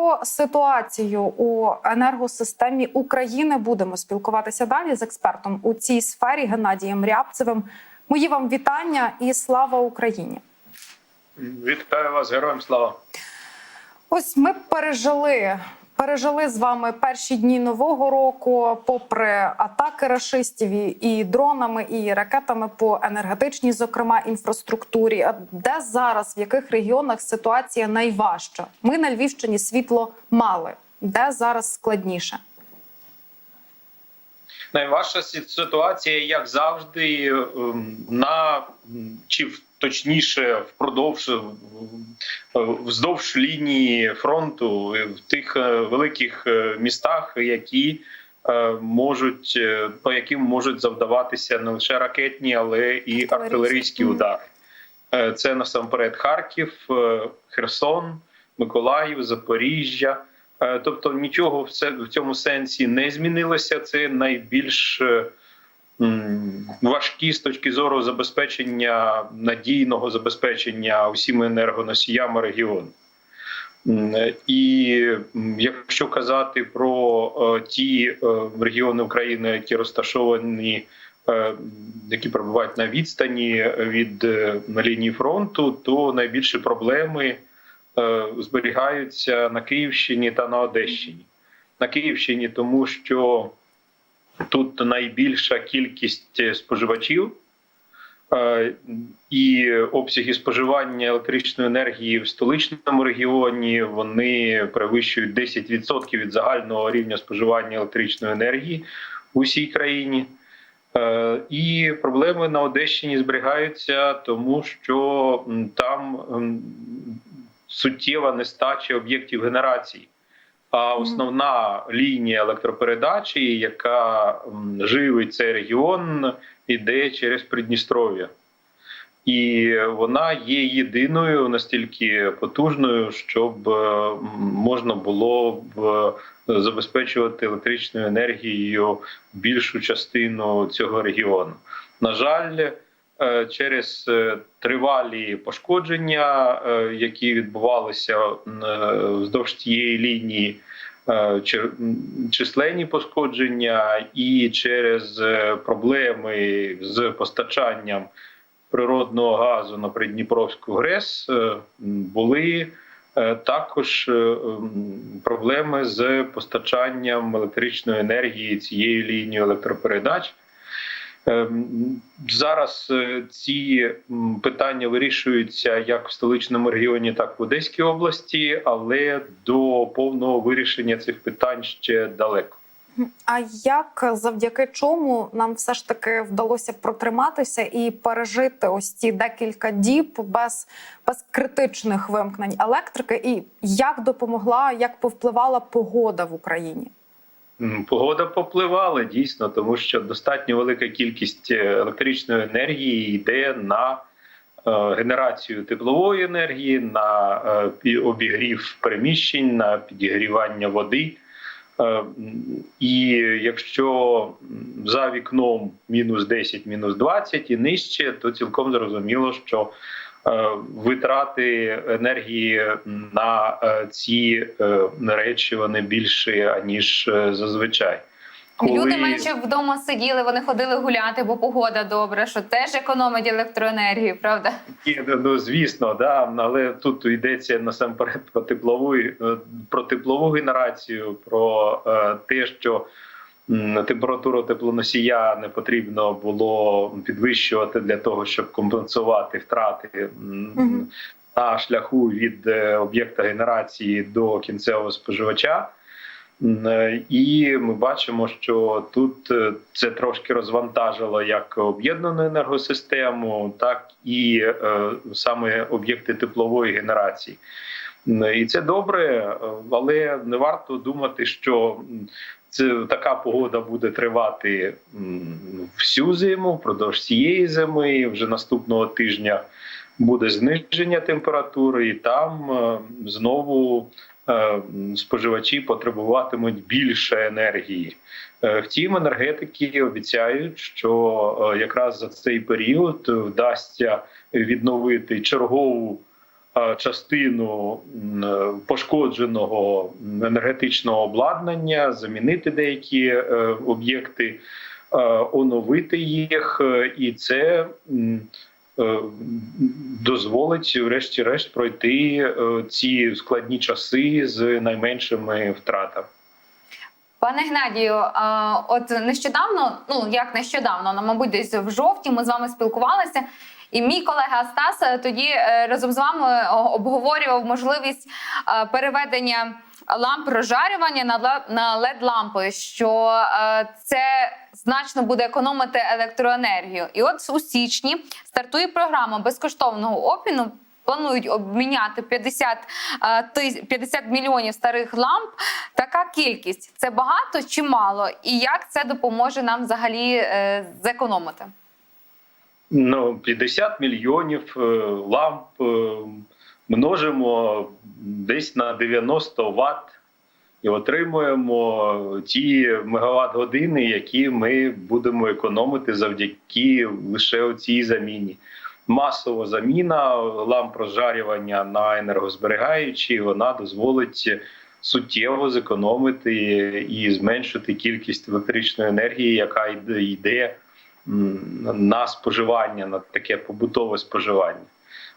Про ситуацію у енергосистемі України будемо спілкуватися далі з експертом у цій сфері Геннадієм Рябцевим. Мої вам вітання і слава Україні! Вітаю вас, героям слава. Ось ми пережили. Пережили з вами перші дні нового року, попри атаки рашистів і- дронами, і ракетами по енергетичній, зокрема інфраструктурі. А де зараз, в яких регіонах ситуація найважча? Ми на Львівщині світло мали. Де зараз складніше? Найважча ситуація, як завжди, ем, на чи в- точніше впродовж вздовж лінії фронту в тих е, великих е, містах, які е, можуть по яким можуть завдаватися не лише ракетні, але і артилерійські удари. Це насамперед Харків, Херсон, Миколаїв, Запоріжжя. Тобто нічого в цьому сенсі не змінилося. Це найбільш важкі з точки зору забезпечення надійного забезпечення усіма енергоносіями регіону. І якщо казати про е, ті е, регіони України, які розташовані, е, які перебувають на відстані від лінії фронту, то найбільші проблеми зберігаються на Київщині та на Одещині. На Київщині, тому що тут найбільша кількість е, споживачів. Е, І обсяги споживання електричної енергії в столичному регіоні вони перевищують 10% від загального рівня споживання електричної енергії в усій країні. Е, І проблеми на Одещині зберігаються, тому що там суттєва нестача об'єктів генерації. А основна лінія електропередачі, яка живить цей регіон, іде через Придністров'я. І вона є єдиною настільки потужною, щоб е, можна було б е, забезпечувати електричною енергією більшу частину цього регіону. На жаль, через е, тривалі пошкодження, е, які відбувалися е, вздовж тієї лінії, е, численні пошкодження, і через е, проблеми з постачанням природного газу на Придніпровську ГРЕС е, були е, також е, проблеми з постачанням електричної енергії цією лінією електропередач. Ем, Зараз е, ці питання вирішуються як в столичному регіоні, так і в Одеській області, але до повного вирішення цих питань ще далеко. А як завдяки чому нам все ж таки вдалося протриматися і пережити ось ці декілька діб без, без критичних вимкнень електрики? І як допомогла, як повпливала погода в Україні? Погода попливала дійсно, тому що достатньо велика кількість е, електричної енергії йде на е, генерацію теплової енергії, на е, обігрів приміщень, на підігрівання води. І якщо за вікном мінус 10, мінус 20 і нижче, то цілком зрозуміло, що витрати енергії на е, ці е, речі вони більші аніж е, зазвичай. Люди менше вдома сиділи, вони ходили гуляти, бо погода добра, що теж економить електроенергію, правда? Ні, ну, ну звісно, да, але тут йдеться насамперед про теплову е, про теплову генерацію, про е, те, що температуру теплоносія не потрібно було підвищувати для того, щоб компенсувати втрати Мгм. на шляху від е, об'єкта генерації до кінцевого споживача. Е, І ми бачимо, що тут е, це трошки розвантажило як об'єднану енергосистему, так і саме об'єкти теплової генерації. І це добре, але не варто думати, що це така погода буде тривати всю зиму, впродовж цієї зими. Вже наступного тижня буде зниження температури, і там е, знову е, споживачі потребуватимуть більше енергії. Е, Втім, енергетики обіцяють, що якраз за цей період вдасться відновити чергову частину пошкодженого енергетичного обладнання, замінити деякі е, об'єкти, оновити їх, е, і це е, дозволить, врешті-решт, пройти ці складні часи з найменшими втратами. Пане Гнадію, от нещодавно, ну як нещодавно, ну, мабуть, десь в жовтні ми з вами спілкувалися. І мій колега Стас е, тоді е, разом з вами обговорював можливість е, переведення ламп розжарювання на led лампи, що е, це значно буде економити електроенергію. І от у січні стартує програма безкоштовного обміну. Планують обміняти 50, е, тис- 50 мільйонів старих ламп. Така кількість це багато чи мало? І як це допоможе нам взагалі е, зекономити? Ну, 50 мільйонів е, ламп е, множимо десь на 90 Вт і отримуємо ті мегаватт години, які ми будемо економити завдяки лише цій заміні. Масова заміна ламп розжарювання на енергозберігаючі вона дозволить суттєво зекономити і зменшити кількість електричної енергії, яка йде- на споживання, на таке побутове споживання.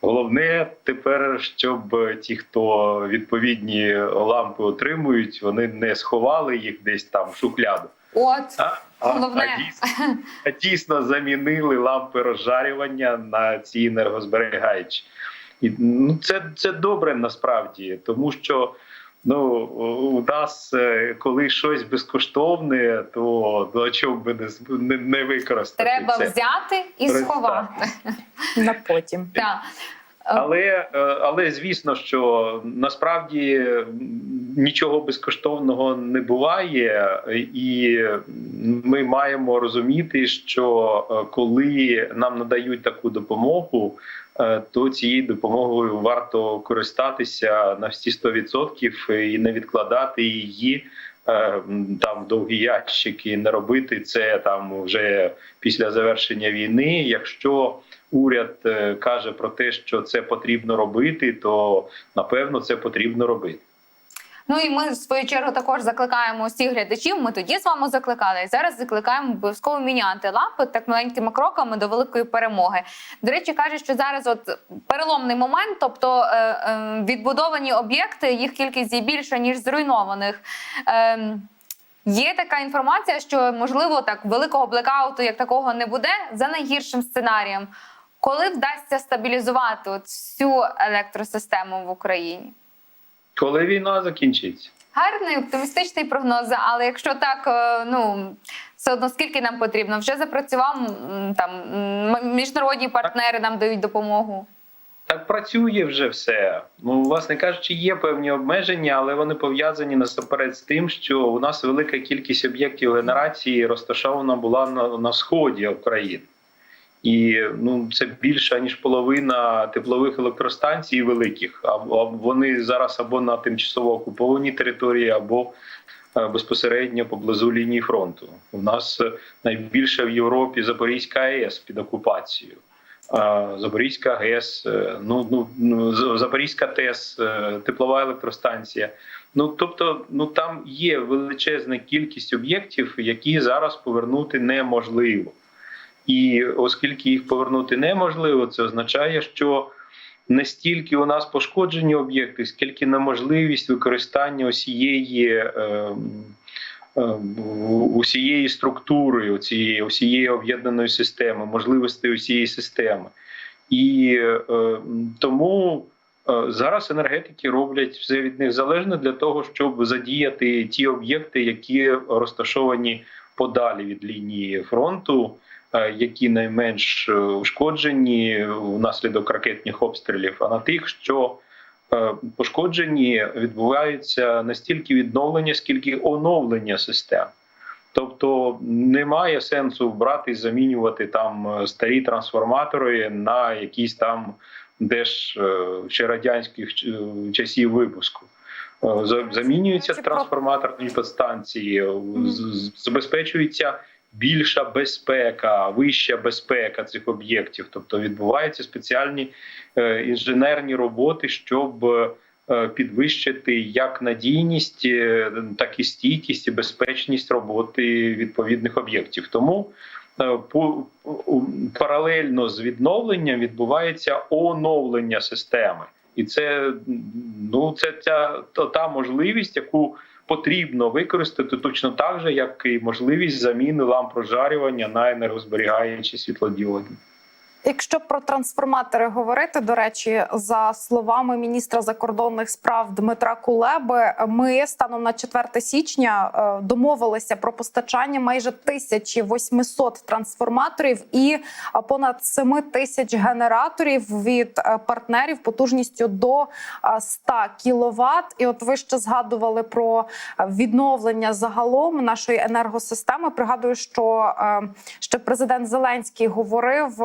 Головне тепер, щоб ті, хто відповідні лампи отримують, вони не сховали їх десь там в шухляду. От А, а, а, дійсно, а дійсно замінили лампи розжарювання на ці енергозберігаючі. І, ну, це, це добре насправді, тому що ну, у нас, е, коли щось безкоштовне, то до чого би не, не, не використати треба це. взяти і сховати. на потім. Так. Але, е, але звісно, що насправді нічого безкоштовного не буває, і ми маємо розуміти, що е, коли нам надають таку допомогу, е, то цією допомогою варто користатися на всі 100% і не відкладати її. Е, Там довгі ящики не робити це там вже після завершення війни. Якщо уряд е, каже про те, що це потрібно робити, то напевно це потрібно робити. Ну і ми в свою чергу також закликаємо усіх глядачів. Ми тоді з вами закликали. І зараз закликаємо обов'язково міняти лампи так маленькими кроками до великої перемоги. До речі, кажуть, що зараз от переломний момент, тобто е, е, відбудовані об'єкти, їх кількість є більша ніж зруйнованих. Е, Є така інформація, що можливо так великого блекауту як такого не буде за найгіршим сценарієм. Коли вдасться стабілізувати всю електросистему в Україні? Коли війна закінчиться? Гарний оптимістичний прогноз, але якщо так, е, ну все одно скільки нам потрібно? Вже запрацював там міжнародні партнери нам дають допомогу. Так працює вже все. Ну, власне кажучи, є певні обмеження, але вони пов'язані насамперед з тим, що у нас велика кількість об'єктів генерації розташована була на, на сході України. І ну це більше ніж половина теплових електростанцій великих. А, а вони зараз або на тимчасово окупованій території, або е, безпосередньо поблизу лінії фронту. У нас е, найбільше в Європі Запорізька АЕС під окупацією. Запорізька ГЕС, е, ну ну ну, Запорізька ТЕС, теплова електростанція. Ну тобто, ну там є величезна кількість об'єктів, які зараз повернути неможливо. І оскільки їх повернути неможливо, це означає, що не стільки у нас пошкоджені об'єкти, скільки неможливість використання усієї, е, е, усієї структури, цієї усієї об'єднаної системи, можливостей усієї системи. І е, тому зараз енергетики роблять все від них залежне для того, щоб задіяти ті об'єкти, які розташовані подалі від лінії фронту які найменш е, ушкоджені внаслідок ракетних обстрілів, а на тих, що е, пошкоджені, відбуваються не стільки відновлення, скільки оновлення систем. Тобто немає сенсу брати і замінювати там е, старі трансформатори на якісь там деж е, ще радянських е, часів випуску. Е, за- Замінюються трансформаторні підстанції, з- з- забезпечується більша безпека, вища безпека цих об'єктів. Тобто відбуваються спеціальні е, інженерні роботи, щоб е, підвищити як надійність, е, так і стійкість і безпечність роботи відповідних об'єктів. Тому по паралельно з відновленням відбувається оновлення системи, і це ну це ця та можливість, яку потрібно використати точно так же, як і можливість заміни ламп розжарювання на енергозберігаючі світлодіодні. Якщо про трансформатори говорити, до речі, за словами міністра закордонних справ Дмитра Кулеби, ми станом на 4 січня е, домовилися про постачання майже 1800 трансформаторів і е, понад 7 тисяч генераторів від е, партнерів потужністю до е, 100 кВт. І от ви ще згадували про відновлення загалом нашої енергосистеми. Пригадую, що ще президент Зеленський говорив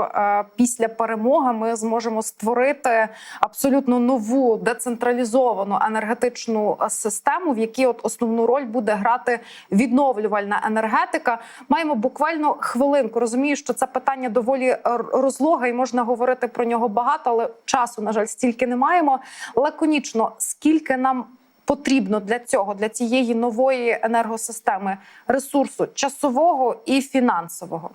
після перемоги. Ми зможемо створити абсолютно нову децентралізовану енергетичну систему, в якій от основну роль буде грати відновлювальна енергетика. Маємо буквально хвилинку. Розумію, що це питання доволі розлоге, і можна говорити про нього багато, але часу, на жаль, стільки не маємо. Лаконічно, скільки нам потрібно для цього, для цієї нової енергосистеми ресурсу часового і фінансового.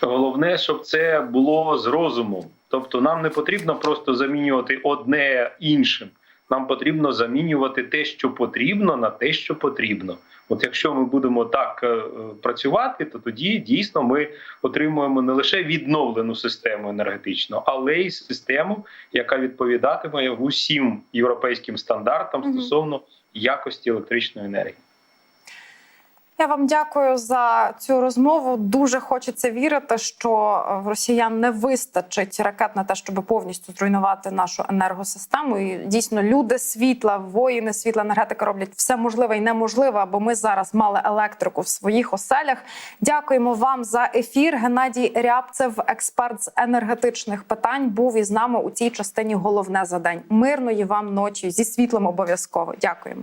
Головне, щоб це було з розумом. Тобто, нам не потрібно просто замінювати одне іншим. Нам потрібно замінювати те, що потрібно, на те, що потрібно. От якщо ми будемо так е, працювати, то тоді дійсно ми отримуємо не лише відновлену систему енергетичну, але й систему, яка відповідатиме усім європейським стандартам стосовно якості електричної енергії. Я вам дякую за цю розмову. Дуже хочеться вірити, що е, в росіян не вистачить ракет на те, щоб повністю зруйнувати нашу енергосистему. І дійсно люди світла, воїни світла, енергетика роблять все можливе і неможливе, аби ми зараз мали електрику в своїх оселях. Дякуємо вам за ефір. Геннадій Рябцев, експерт з енергетичних питань, був із нами у цій частині. Головне за день. Мирної вам ночі зі світлом обов'язково. Дякуємо.